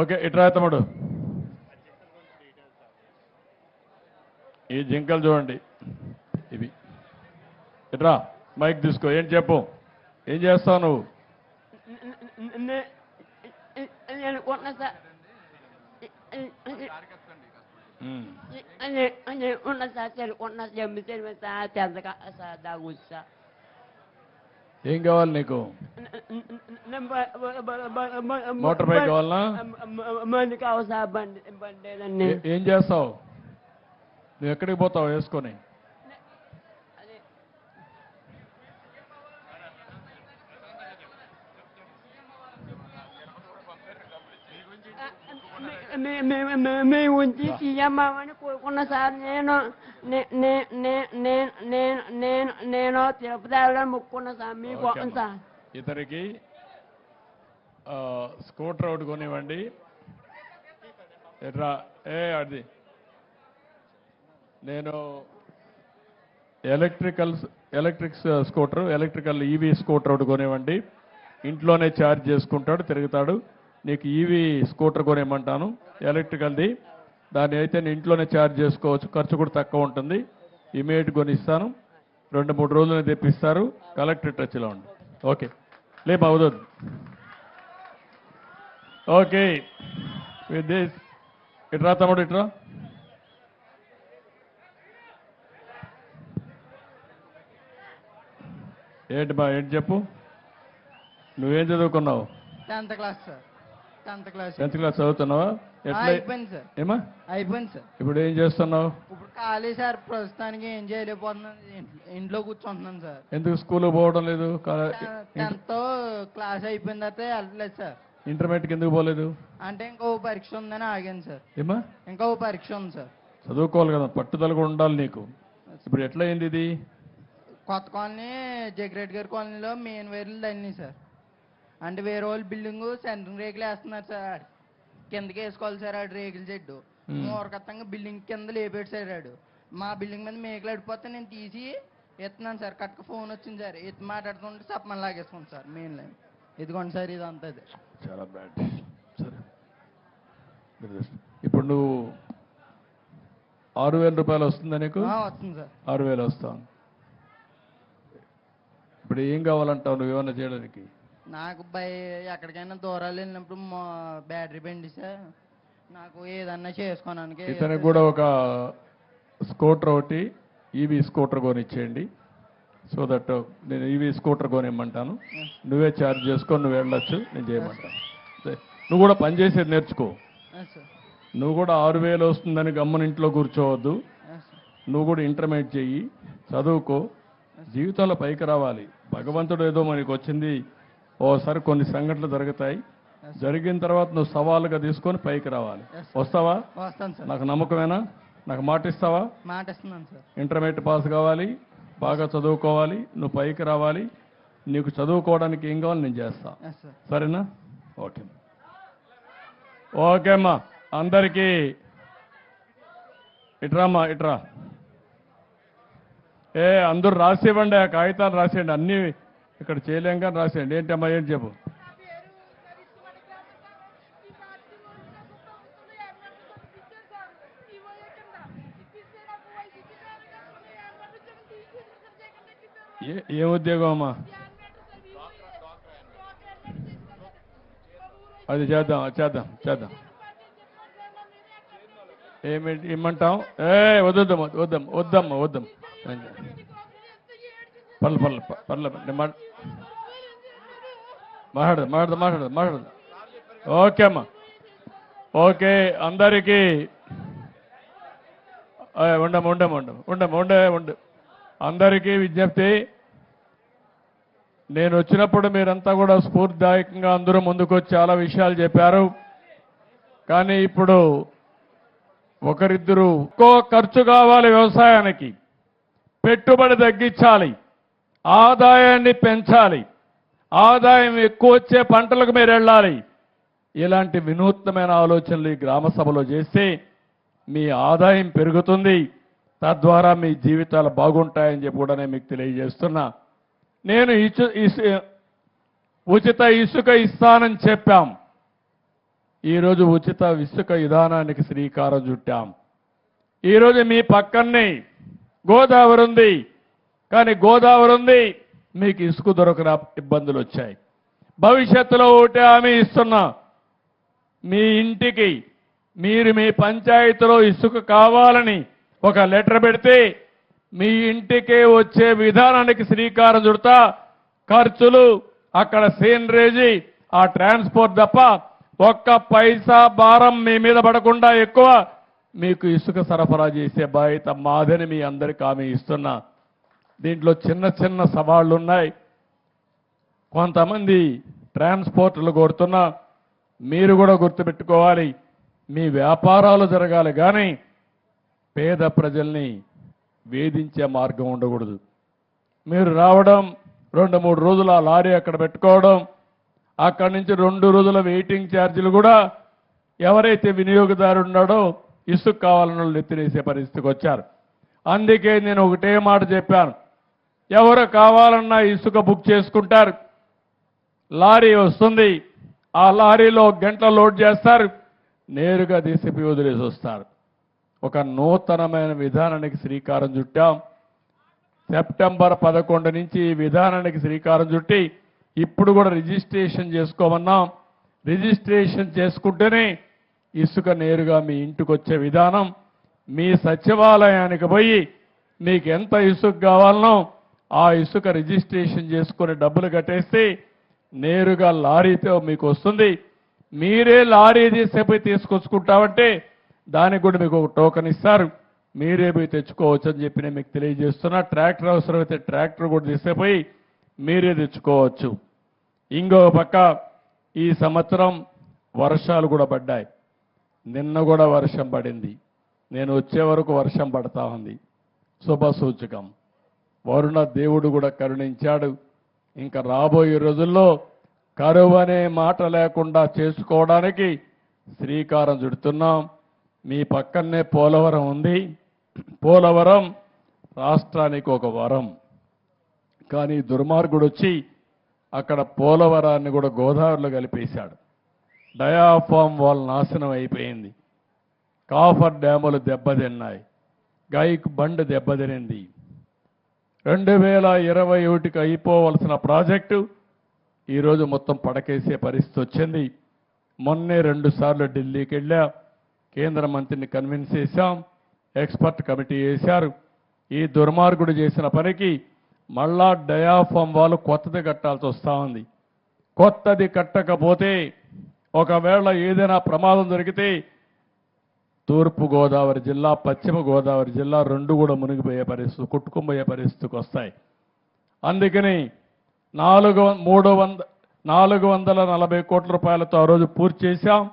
Okay ఇట్రా తమ్ముడు. ఈ జింకలు చూడండి. ఇవి. ఇట్రా మైక్ తీసుకో. ఏం చెప్పు? ఏం చేస్తావు నువ్వు? ఉన్న దాగుస్తా ఏం కావాలి నీకు? మోటార్ బైక్ కావాలనా మంది కావాలి సార్ బండి బండి ఏదండి ఏ- ఏం చేస్తావు నువ్వు ఎక్కడికి పోతావు వేసుకొని అదే మే- మే- మే- మేము ఉంచి సీఎమ్మని కోరుకున్న సార్ నేను నే- నే- నే- నేను నేను నేను నేను తిరుపతి వెళ్ళాలని మొక్కుకున్నా సార్ మీకు ఓకే అమ్మా. సార్ ఇతనికి ఆ, స్కూటర్ ఒకటి కొనివ్వండి. ఎట్రా ఏ అది. నేను electrical electric scooter electrical EV scooter ఒకటి కొనివ్వండి. ఇంట్లోనే ఛార్జ్ చేసుకుంటాడు తిరుగుతాడు. నీకు ఈవీ స్కూటర్ కొనివ్వమంటాను ఎలక్ట్రికల్ది. దాన్ని అయితే నేను ఇంట్లోనే ఛార్జ్ చేసుకోవచ్చు ఖర్చు కూడా తక్కువ ఉంటుంది. ఇమీడియట్ కొనిస్తాను. రెండు మూడు రోజులు తెప్పిస్తారు కలెక్టర్ టచ్లో ఉండి. ఓకే. లేపు అవుతుంది ఓకే. With this. ఇట్రా తమ్ముడు ఇట్రా ఏంటి బా ఏంటి చెప్పు? నువ్వేం చదువుకున్నావు? Tenth class sir. Tenth class. Tenth class చదువుతున్నావా? ఎట్లా? అయిపోయింది సార్. ఏమా? అయిపోయింది సార్. ఇప్పుడు ఏం చేస్తున్నావు? ఇప్పుడు ఖాళీ సార్. ప్రస్తుతానికి ఏం చేయలేకపోతున్నాను. ఇంట్లో- కూర్చుంటున్నాను సార్. ఎందుకు స్కూల్కి పోవడం లేదు? టెన్త్ క్లాస్ అయిపోయిన తర్వాత వెళ్ళలేదు సార్. ఇంటర్మీడియట్కి ఎందుకు పోలేదు? అంటే ఇంకో పరీక్ష ఉందని ఆగాను సార్. ఏమా? ఇంకో పరీక్ష ఉంది సార్. చదువుకోవాలి కదా పట్టుదల కూడా ఉండాలి నీకు. ఇప్పుడు ఎట్లా అయింది ఇది? కొత్త కాలనీ జగ్రెడ్ గారి కాలనీలో మెయిన్ వైర్లు తల్లినాయి సార్. అంటే వేరే వాళ్ళ బిల్డింగ్ సెంట్రింగ్ రేకులు వేస్తున్నారు సార్. కిందకి వేసుకోవాలి సార్ ఆడు రేకుల చెడ్డు. మూరకత్తంగా బిల్డింగ్ కింద లేపాడు సార్ ఆడు. మా బిల్డింగ్ మీద మేకలు అడిపోతే నేను తీసి ఎత్తున్నాను సార్. కట్టుకు ఫోన్ వచ్చింది సార్. ఎత్తి మాట్లాడుతుంటే చెప్పమని లాగేసుకోండి సార్ మెయిన్ లైన్ ఇదిగోండి సార్ ఇదంతా ఇది చాలా బ్యాడ్ సరే. ఇప్పుడు నువ్వు ఆరు వేల రూపాయలు వస్తుందా నీకు? ఆ, వస్తుంది సార్. ఆరు వేలు వస్తాను ఇప్పుడు ఏం కావాలంటావు నువ్వు ఏమన్నా చేయడానికి? నాకు బై ఎక్కడికైనా దూరాలు వెళ్ళినప్పుడు బ్యాటరీ బండి సార్. నాకు ఏదన్నా చేసుకోవడానికి ఇతనికి కూడా ఒక స్కూటర్ ఒకటి ఈవీ స్కూటర్ కొనిచ్చేయండి. సో దట్ నేను ఈవీ స్కూటర్ కొనిమ్మంటాను. నువ్వే ఛార్జ్ చేసుకొని నువ్వు వెళ్ళొచ్చు నేను చేయమంటాను. నువ్వు కూడా పని చేసేది నేర్చుకో. నువ్వు కూడా ఆరు వేలు వస్తుందని గమ్మని ఇంట్లో కూర్చోవద్దు. నువ్వు కూడా ఇంటర్మీడియట్ చెయ్యి చదువుకో. జీవితంలో పైకి రావాలి. భగవంతుడు ఏదో మనకి వచ్చింది. ఓసారి కొన్ని సంఘటనలు జరుగుతాయి. జరిగిన తర్వాత నువ్వు సవాలుగా తీసుకొని పైకి రావాలి. వస్తావా? నాకు నమ్మకమేనా? నాకు మాట ఇస్తావా? ఇంటర్మీడియట్ పాస్ కావాలి. బాగా చదువుకోవాలి నువ్వు పైకి రావాలి నీకు చదువుకోవడానికి ఏం కావాలి నేను చేస్తా. సరేనా? ఓకే. ఓకే అమ్మా. అందరికీ ఇట్రామ్మా ఇట్రా. ఏ అందరూ రాసివ్వండి ఆ కాగితాలు రాసేయండి అన్నీ ఇక్కడ చేయలేం కానీ రాసేయండి ఏంటమ్మా ఏంటి చెప్పు? ఏ ఏ ఉద్యోగం అమ్మా? అది చేద్దాం చేద్దాం చేద్దాం. ఏమి ఇమ్మంటాం ఏ వద్దమ్మ వద్దమ్మ వద్దమ్మ వద్దమ్మ. పర్లే పర్లే పర్లే మాట్లాడదు మాట్లాడదు మాట్లాడదు మాట్లాడదు. ఓకే అమ్మా. ఓకే అందరికీ. ఉండము ఉండము ఉండము ఉండము ఉండే ఉండు. అందరికీ విజ్ఞప్తి. నేను వచ్చినప్పుడు మీరంతా కూడా స్ఫూర్తిదాయకంగా అందరూ ముందుకొచ్చి చాలా విషయాలు చెప్పారు. కానీ ఇప్పుడు ఒకరిద్దరు ఎక్కువ ఖర్చు కావాలి వ్యవసాయానికి. పెట్టుబడి తగ్గించాలి. ఆదాయాన్ని పెంచాలి. ఆదాయం ఎక్కువ వచ్చే పంటలకు మీరు వెళ్ళాలి. ఇలాంటి వినూత్నమైన ఆలోచనలు ఈ గ్రామ సభలో చేస్తే మీ ఆదాయం పెరుగుతుంది. తద్వారా మీ జీవితాలు బాగుంటాయని చెప్పి కూడా నేను మీకు తెలియజేస్తున్నా. నేను ఇసు ఉచిత ఇసుక ఇస్తానని చెప్పాం. ఈరోజు ఉచిత ఇసుక విధానానికి శ్రీకారం చుట్టాం. ఈరోజు మీ పక్కనే గోదావరి ఉంది. కానీ గోదావరి ఉంది మీకు ఇసుక దొరకన ఇబ్బందులు వచ్చాయి. భవిష్యత్తులో ఒకటే హామీ ఇస్తున్నా. మీ ఇంటికి మీరు మీ పంచాయతీలో ఇసుక కావాలని ఒక లెటర్ పెడితే మీ ఇంటికే వచ్చే విధానానికి శ్రీకారం చుడతా ఖర్చులు అక్కడ సీనరేజీ ఆ ట్రాన్స్పోర్ట్ తప్ప ఒక్క పైసా భారం మీ మీద పడకుండా ఎక్కువ మీకు ఇసుక సరఫరా చేసే బాధ్యత మాదని మీ అందరికి ఆమె ఇస్తున్నా. దీంట్లో చిన్న చిన్న సవాళ్ళు ఉన్నాయి కొంతమంది ట్రాన్స్పోర్ట్లు కోరుతున్నా మీరు కూడా గుర్తుపెట్టుకోవాలి మీ వ్యాపారాలు జరగాలి కానీ పేద ప్రజల్ని వేధించే మార్గం ఉండకూడదు. మీరు రావడం రెండు మూడు రోజులు ఆ లారీ అక్కడ పెట్టుకోవడం అక్కడి నుంచి రెండు రోజుల వెయిటింగ్ ఛార్జీలు కూడా ఎవరైతే వినియోగదారు ఉన్నాడో ఇసుక కావాలని వాళ్ళు ఎత్తినేసే పరిస్థితికి వచ్చారు. అందుకే నేను ఒకటే మాట చెప్పాను. ఎవరు కావాలన్నా ఇసుక బుక్ చేసుకుంటారు. లారీ వస్తుంది. ఆ లారీలో గంటల లోడ్ చేస్తారు. నేరుగా తీసిపి వదిలేసి వస్తారు. ఒక నూతనమైన విధానానికి శ్రీకారం చుట్టాం. సెప్టెంబర్ పదకొండు నుంచి ఈ విధానానికి శ్రీకారం చుట్టి ఇప్పుడు కూడా రిజిస్ట్రేషన్ చేసుకోమన్నాం. రిజిస్ట్రేషన్ చేసుకుంటేనే ఇసుక నేరుగా మీ ఇంటికి వచ్చే విధానం. మీ సచివాలయానికి పోయి మీకు ఎంత ఇసుక కావాలనో ఆ ఇసుక రిజిస్ట్రేషన్ చేసుకుని డబ్బులు కట్టేస్తే నేరుగా లారీతో మీకు వస్తుంది. మీరే లారీ తీసేపోయి తీసుకొచ్చుకుంటామంటే దానికి కూడా మీకు ఒక టోకెన్ ఇస్తారు. మీరే పోయి తెచ్చుకోవచ్చు అని చెప్పి నేను మీకు తెలియజేస్తున్నా. ట్రాక్టర్ అవసరమైతే ట్రాక్టర్ కూడా తీసేపోయి మీరే తెచ్చుకోవచ్చు. ఇంకో పక్క ఈ సంవత్సరం వర్షాలు కూడా పడ్డాయి. నిన్న కూడా వర్షం పడింది. నేను వచ్చే వరకు వర్షం పడతా ఉంది. శుభ సూచకం. వరుణ దేవుడు కూడా కరుణించాడు. ఇంకా రాబోయే రోజుల్లో కరువు అనే మాట లేకుండా చేసుకోవడానికి శ్రీకారం చుడుతున్నాం. మీ పక్కనే పోలవరం ఉంది. పోలవరం రాష్ట్రానికి ఒక వరం. కానీ దుర్మార్గుడు వచ్చి అక్కడ పోలవరాన్ని కూడా గోదావరిలో కలిపేశాడు. డయాఫామ్ వాల్ నాశనం అయిపోయింది. కాఫర్ డ్యాములు దెబ్బతిన్నాయి. గైక్ బండ్ దెబ్బతినింది. రెండు వేల ఇరవై ఒకటికి అయిపోవలసిన ప్రాజెక్టు ఈరోజు మొత్తం పడకేసే పరిస్థితి వచ్చింది. మొన్నే రెండుసార్లు ఢిల్లీకి వెళ్ళా కేంద్ర మంత్రిని కన్విన్స్ చేశాం. ఎక్స్పర్ట్ కమిటీ వేశారు. ఈ దుర్మార్గుడు చేసిన పనికి మళ్ళా డయాఫామ్ వాళ్ళు కొత్తది కట్టాల్సి వస్తూ ఉంది. కొత్తది కట్టకపోతే ఒకవేళ ఏదైనా ప్రమాదం జరిగితే తూర్పుగోదావరి జిల్లా పశ్చిమ గోదావరి జిల్లా రెండు కూడా మునిగిపోయే పరిస్థితి కొట్టుకుపోయే పరిస్థితికి వస్తాయి. అందుకని నాలుగు వం- మూడు వంద నాలుగు వందల నలభై కోట్ల రూపాయలతో ఆ రోజు పూర్తి చేశాం.